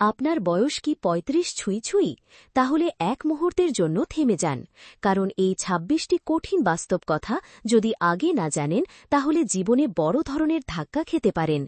আপনার বয়স কি পঁয়ত্রিশ ছুঁই ছুঁই? তাহলে এক মুহূর্তের জন্য থেমে যান। কারণ এই ২৬টি কঠিন বাস্তব কথা যদি আগে না জানেন, তাহলে জীবনে বড় ধরনের ধাক্কা খেতে পারেন।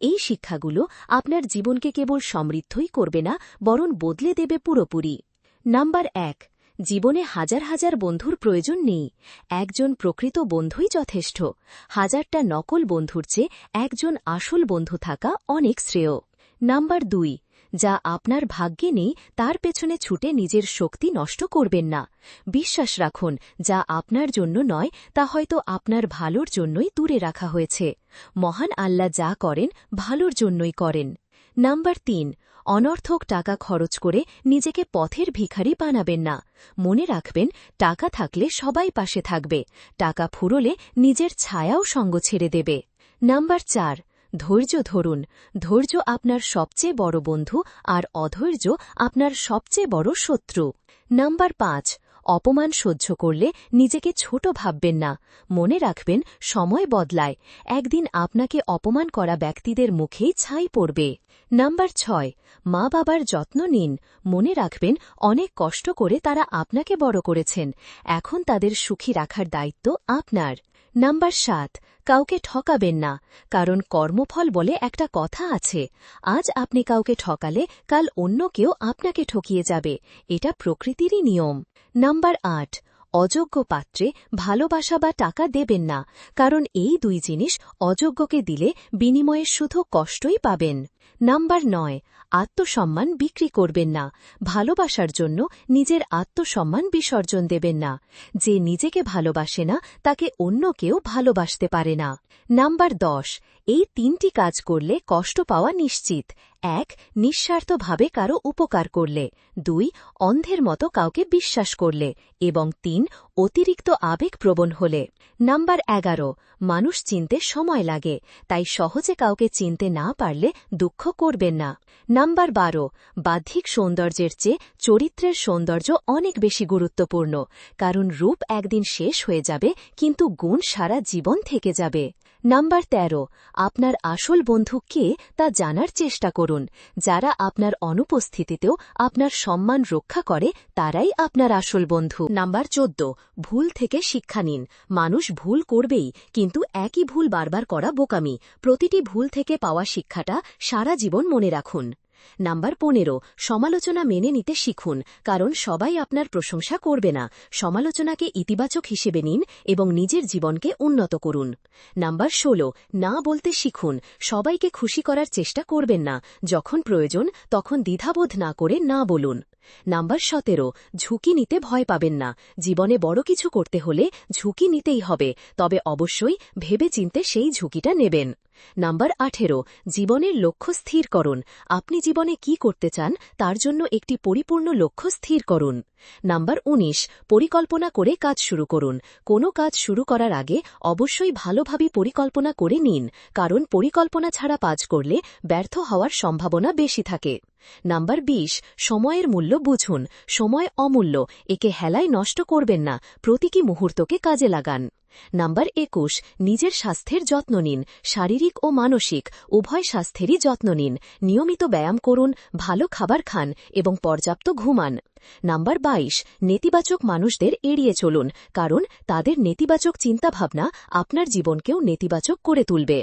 এই শিক্ষাগুলো আপনার জীবনকে কেবল সমৃদ্ধই করবে না, বরং বদলে দেবে পুরোপুরি। নাম্বার এক, জীবনে হাজার হাজার বন্ধুর প্রয়োজন নেই। একজন প্রকৃত বন্ধুই যথেষ্ট। হাজারটা নকল বন্ধুর চেয়ে একজন আসল বন্ধু থাকা অনেক শ্রেয়। নাম্বার দুই যা আপনার ভাগ্যে নেই, তার পেছনে ছুটে নিজের শক্তি নষ্ট করবেন না। বিশ্বাস রাখুন, যা আপনার জন্য নয়, তা হয়তো আপনার ভালোর জন্যই দূরে রাখা হয়েছে। মহান আল্লাহ যা করেন, ভালোর জন্যই করেন। নাম্বার তিন, অনর্থক টাকা খরচ করে নিজেকে পথের ভিখারি বানাবেন না। মনে রাখবেন, টাকা থাকলে সবাই পাশে থাকবে, টাকা ফুরলে নিজের ছায়াও সঙ্গ ছেড়ে দেবে। নাম্বার চার ধৈর্য ধরুন। ধৈর্য আপনার সবচেয়ে বড় বন্ধু আর অধৈর্য আপনার সবচেয়ে বড় শত্রু। নাম্বার পাঁচ, অপমান সহ্য করলে নিজেকে ছোট ভাববেন না। মনে রাখবেন, সময় বদলায়। একদিন আপনাকে অপমান করা ব্যক্তিদের মুখেই ছাই পড়বে। নাম্বার ছয় মা বাবার যত্ন নিন। মনে রাখবেন, অনেক কষ্ট করে তারা আপনাকে বড় করেছেন। এখন তাদের সুখী রাখার দায়িত্ব আপনার। নাম্বার সাত কাউকে ঠকাবেন না, কারণ কর্মফল বলে একটা কথা আছে। আজ আপনি কাউকে ঠকালে, কাল অন্য কেউ আপনাকে ঠকিয়ে যাবে, এটা প্রকৃতিরই নিয়ম। নাম্বার আট, অযোগ্য পাত্রে ভালোবাসা বা টাকা দেবেন না, কারণ এই দুই জিনিস অযোগ্যকে দিলে বিনিময়ে শুধু কষ্টই পাবেন। নাম্বার নয়, আত্মসম্মান বিক্রি করবেন না। ভালোবাসার জন্য নিজের আত্মসম্মান বিসর্জন দেবেন না। যে নিজেকে ভালোবাসে না, তাকে অন্য কেউ ভালোবাসতে পারে না। নাম্বার দশ, এই তিনটি কাজ করলে কষ্ট পাওয়া নিশ্চিত। এক, নিঃস্বার্থভাবে কারও উপকার করলে। দুই, অন্ধের মতো কাউকে বিশ্বাস করলে। এবং তিন, অতিরিক্ত আবেগপ্রবণ হলে। নাম্বার এগারো, মানুষ চিনতে সময় লাগে। তাই সহজে কাউকে চিনতে না পারলে দুঃখ করবেন না। নাম্বার বারো, বাহ্যিক সৌন্দর্যের চেয়ে চরিত্রের সৌন্দর্য অনেক বেশি গুরুত্বপূর্ণ। কারণ রূপ একদিন শেষ হয়ে যাবে, কিন্তু গুণ সারা জীবন থেকে যাবে। নাম্বার ১৩ আপনার আসল বন্ধু কে তা জানার চেষ্টা করুন। যারা আপনার অনুপস্থিতিতেও আপনার সম্মান রক্ষা করে, তারাই আপনার আসল বন্ধু। নাম্বার ১৪ ভুল থেকে শিক্ষা নিন। মানুষ ভুল করবেই, কিন্তু একই ভুল বারবার করা বোকামি। প্রতিটি ভুল থেকে পাওয়া শিক্ষাটা সারা জীবন মনে রাখুন। নাম্বার পনেরো, সমালোচনা মেনে নিতে শিখুন, কারণ সবাই আপনার প্রশংসা করবে না। সমালোচনাকে ইতিবাচক হিসেবে নিন এবং নিজের জীবনকে উন্নত করুন। নাম্বার ষোলো, না বলতে শিখুন, সবাইকে খুশি করার চেষ্টা করবেন না, যখন প্রয়োজন তখন দ্বিধাবোধ না করে না বলুন। নাম্বার সতেরো, ঝুঁকি নিতে ভয় পাবেন না, জীবনে বড় কিছু করতে হলে ঝুঁকি নিতেই হবে, তবে অবশ্যই ভেবে চিনতে সেই ঝুঁকিটা নেবেন। নাম্বার আঠেরো, জীবনের লক্ষ্য স্থির করুন। আপনি জীবনে কি করতে চান, তার জন্য একটি পরিপূর্ণ লক্ষ্য স্থির করুন। নাম্বার ১৯ পরিকল্পনা করে কাজ শুরু করুন। কোনো কাজ শুরু করার আগে অবশ্যই ভালোভাবে পরিকল্পনা করে নিন, কারণ পরিকল্পনা ছাড়া কাজ করলে ব্যর্থ হওয়ার সম্ভাবনা বেশি থাকে। নাম্বার ২০ সময়ের মূল্য বুঝুন। সময় অমূল্য, একে হেলায় নষ্ট করবেন না। প্রতীকী মুহূর্তকে কাজে লাগান। নাম্বার একুশ, নিজের স্বাস্থ্যের যত্ন নিন। শারীরিক ও মানসিক, উভয় স্বাস্থ্যেরই যত্ন নিন। নিয়মিত ব্যায়াম করুন, ভালো খাবার খান এবং পর্যাপ্ত ঘুমান। নাম্বার ২২ নেতিবাচক মানুষদের এড়িয়ে চলুন, কারণ তাদের নেতিবাচক চিন্তাভাবনা আপনার জীবনকেও নেতিবাচক করে তুলবে।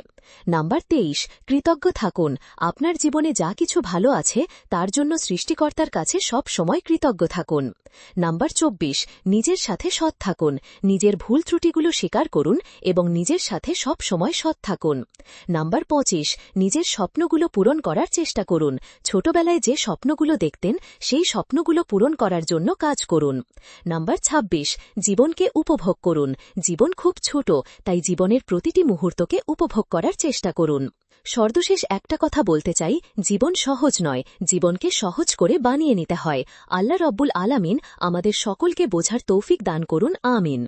নাম্বার ২৩ কৃতজ্ঞ থাকুন, আপনার জীবনে যা কিছু ভালো আছে, তার জন্য সৃষ্টিকর্তার কাছে সব সময় কৃতজ্ঞ থাকুন। নাম্বার ২৪ নিজের সাথে সৎ থাকুন, নিজের ভুল ত্রুটিগুলো স্বীকার করুন এবং নিজের সাথে সব সময় সৎ থাকুন। নাম্বার ২৫ নিজের স্বপ্নগুলো পূরণ করার চেষ্টা করুন, ছোটবেলায় যে স্বপ্নগুলো দেখতেন, সেই স্বপ্নগুলো পূরণ করার জন্য কাজ করুন। নাম্বার ২৬ জীবনকে উপভোগ করুন। জীবন খুব ছোট, তাই জীবনের প্রতিটি মুহূর্তকে উপভোগ করার চেষ্টা করুন। সর্বশেষ একটা কথা বলতে চাই, জীবন সহজ নয়, জীবনকে সহজ করে বানিয়ে নিতে হয়। আল্লাহ রব্বুল আলামিন আমাদের সকলকে বোঝার তৌফিক দান করুন, আমিন।